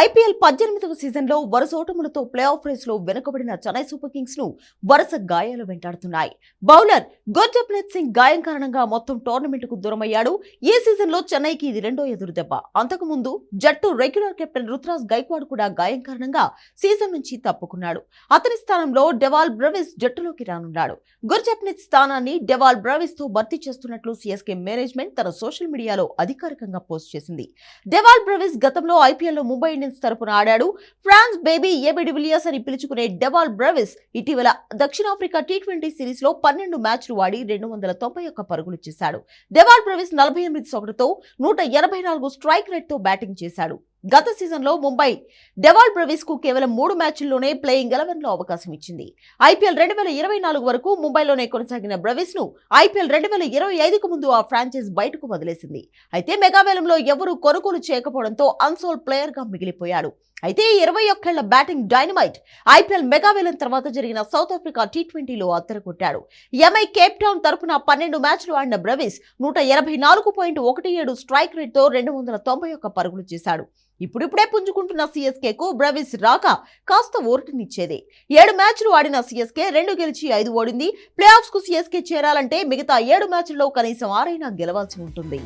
IPL పద్దెనిమిదవ సీజన్లో వరుస ఓటములతో ప్లే ఆఫ్ రేస్లో వెనుకబడిన చెన్నై సూపర్ కింగ్స్ను వరుస గాయాలు వెంటాడుతున్నాయి. బౌలర్ గుర్జప్నీత్ సింగ్ గాయం కారణంగా మొత్తం టోర్నమెంట్కు దూరమయ్యాడు. ఈ సీజన్లో చెన్నైకి ఇది రెండో ఎదురు దెబ్బ. అంతకుముందు జట్టు రెగ్యులర్ కెప్టెన్ రుతురాజ్ గైక్వాడ్ కూడా గాయం కారణంగా సీజన్ నుంచి తప్పుకున్నాడు. అతని స్థానంలో డెవాల్ బ్రవిస్ జట్టులోకి రానున్నాడు. గుర్జప్నీత్ స్థానాన్ని డెవాల్ బ్రవిస్తో భర్తీ చేస్తున్నట్లు సిఎస్కే మేనేజ్మెంట్ తన సోషల్ మీడియాలో అధికారికంగా పోస్ట్ చేసింది. డెవాల్ బ్రవిస్ గతంలో ఐపీఎల్లో ముంబై ఇండియన్స్ తరపున ఆడాడు. ఫ్రాన్స్ బేబీ ఏబి డివిలియర్స్ అని పిలుచుకునే డెవాల్ బ్రవిస్ ఇటీవల దక్షిణాఫ్రికా టీ ట్వంటీ సిరీస్లో పన్నెండు మ్యాచ్లు ఆడి రెండు వందల తొంభై ఒక్క పరుగులు చేశాడు డెవాల్ బ్రవిస్ నలభై ఎనిమిది సొగటుతో నూట ఎనభై నాలుగు స్ట్రైక్ రేట్తో బ్యాటింగ్ చేశాడు. గత సీజన్లో ముంబై డెవాల్ బ్రవీస్కు కేవలం మూడు మ్యాచ్ల్లోనే ప్లేయింగ్ ఎలెవెన్లో అవకాశం ఇచ్చింది. ఐపీఎల్ రెండు వేల ఇరవై నాలుగు వరకు ముంబైలోనే కొనసాగిన బ్రవీస్ను ఐపీఎల్ రెండు వేల ఇరవై ఐదుకు ముందు ఆ ఫ్రాంచైజ్ బయటకు వదిలేసింది. అయితే మెగావేలంలో ఎవరూ కొనుగోలు చేయకపోవడంతో అన్సోల్ ప్లేయర్గా మిగిలిపోయాడు. అయితే ఇరవై ఒక్కేళ్ళ బ్యాటింగ్ డైనమైట్ ఐపీఎల్ మెగావేలం తర్వాత జరిగిన సౌత్ ఆఫ్రికా టీ ట్వంటీలో అత్తరకొట్టాడు ఎంఐ కేప్ టౌన్ తరపున పన్నెండు మ్యాచ్లు ఆడిన బ్రవీస్ నూట ఎనభై నాలుగు పాయింట్ ఒకటి ఏడు స్ట్రైక్ రేట్తో రెండు వందల తొంభై ఒక్క పరుగులు చేశాడు. ఇప్పుడిప్పుడే పుంజుకుంటున్న సీఎస్కేకు బ్రవిస్ రాక కాస్త ఓర్టునిచ్చేదే ఏడు మ్యాచ్లు ఆడిన సీఎస్కే రెండు గెలిచి ఐదు ఓడింది. ప్లే ఆఫ్స్కు సీఎస్కే సిఎస్కే చేరాలంటే మిగతా ఏడు మ్యాచ్ల్లో కనీసం ఆరైనా గెలవాల్సి ఉంటుంది.